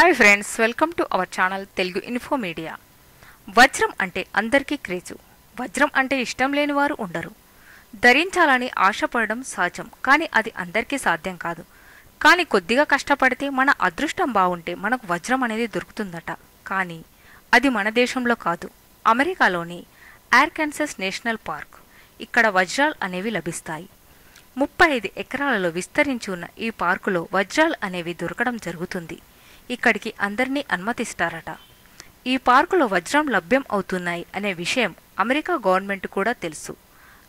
Hi friends welcome to our channel Telugu info media వజ్రం అంటే అందరికీ క్రేజు. వజ్రం అంటే ఇష్టం లేని వారు ఉండరు. ధరించాలని ఆశపడడం సహజం కానీ అది అందరికీ సాధ్యం కాదు. కానీ కొద్దిగా కష్టపడితే మన అదృష్టం బాగుంటే మనకు వజ్రం అనేది దొరుకుతుందట. కానీ అది మన దేశంలో కాదు అమెరికాలోని ఆర్కాన్సస్ నేషనల్ పార్క్ ఇక్కడ వజ్రాలు అనేవి లభిస్తాయి. ముప్పై ఐదు ఎకరాలలో విస్తరించి ఉన్న ఈ పార్కులో వజ్రాలు అనేవి దొరకడం జరుగుతుంది. ఇక్కడికి అందరినీ అనుమతిస్తారట. ఈ పార్కులో వజ్రం లభ్యం అవుతున్నాయి అనే విషయం అమెరికా గవర్నమెంట్ కూడా తెలుసు.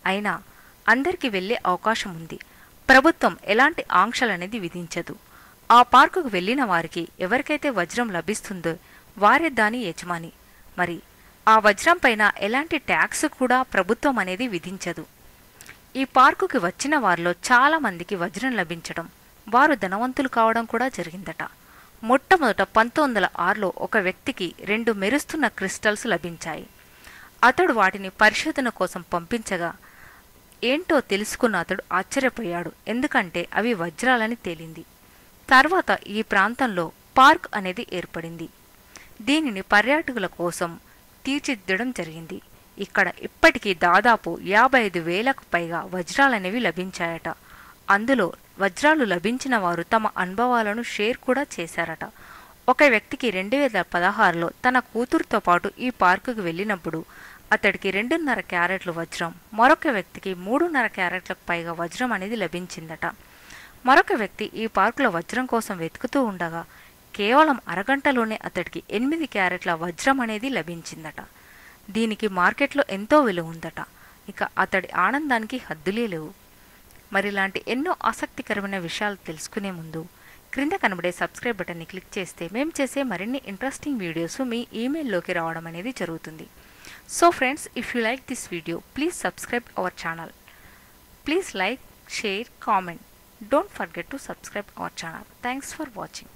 అయినా అందరికీ వెళ్ళే అవకాశం ఉంది. ప్రభుత్వం ఎలాంటి ఆంక్షలనేది విధించదు. ఆ పార్కుకు వెళ్ళిన వారికి ఎవరికైతే వజ్రం లభిస్తుందో వారే దాని యజమాని. మరి ఆ వజ్రం పైన ఎలాంటి ట్యాక్స్ కూడా ప్రభుత్వం అనేది విధించదు. ఈ పార్కుకి వచ్చిన వారిలో చాలా మందికి వజ్రం లభించడం వారు ధనవంతులు కావడం కూడా జరిగిందట. మొట్టమొదట పంతొమ్మిది వందల ఆరులో ఒక వ్యక్తికి రెండు మెరుస్తున్న క్రిస్టల్స్ లభించాయి. అతడు వాటిని పరిశోధన కోసం పంపించగా ఏంటో తెలుసుకున్న అతడు ఆశ్చర్యపోయాడు ఎందుకంటే అవి వజ్రాలని తేలింది. తర్వాత ఈ ప్రాంతంలో పార్క్ అనేది ఏర్పడింది. దీనిని పర్యాటకుల కోసం తీర్చిదిద్దడం జరిగింది. ఇక్కడ ఇప్పటికీ దాదాపు యాభై ఐదు వేలకు పైగా వజ్రాలనేవి లభించాయట. అందులో వజ్రాలు లభించిన వారు తమ అనుభవాలను షేర్ కూడా చేశారట. ఒక వ్యక్తికి రెండు వేల పదహారులో తన కూతురుతో పాటు ఈ పార్కుకు వెళ్ళినప్పుడు అతడికి రెండున్నర క్యారెట్లు వజ్రం మరొక వ్యక్తికి మూడున్నర క్యారెట్లకు పైగా వజ్రం అనేది లభించిందట. మరొక వ్యక్తి ఈ పార్కులో వజ్రం కోసం వెతుకుతూ ఉండగా కేవలం అరగంటలోనే అతడికి ఎనిమిది క్యారెట్ల వజ్రం అనేది లభించిందట. దీనికి మార్కెట్లో ఎంతో విలువ ఉందట. ఇక అతడి ఆనందానికి హద్దులే లేవు. మరి ఇలాంటి ఎన్నో ఆసక్తికరమైన విషయాలు తెలుసుకునే ముందు క్రింద కనబడే సబ్స్క్రైబ్ బటన్ని క్లిక్ చేస్తే మేము చేసే మరిన్ని ఇంట్రెస్టింగ్ వీడియోస్ మీ ఈమెయిల్లోకి రావడం అనేది జరుగుతుంది. So friends if you like this video please subscribe our channel. Please like share comment. Don't forget to subscribe our channel. Thanks for watching.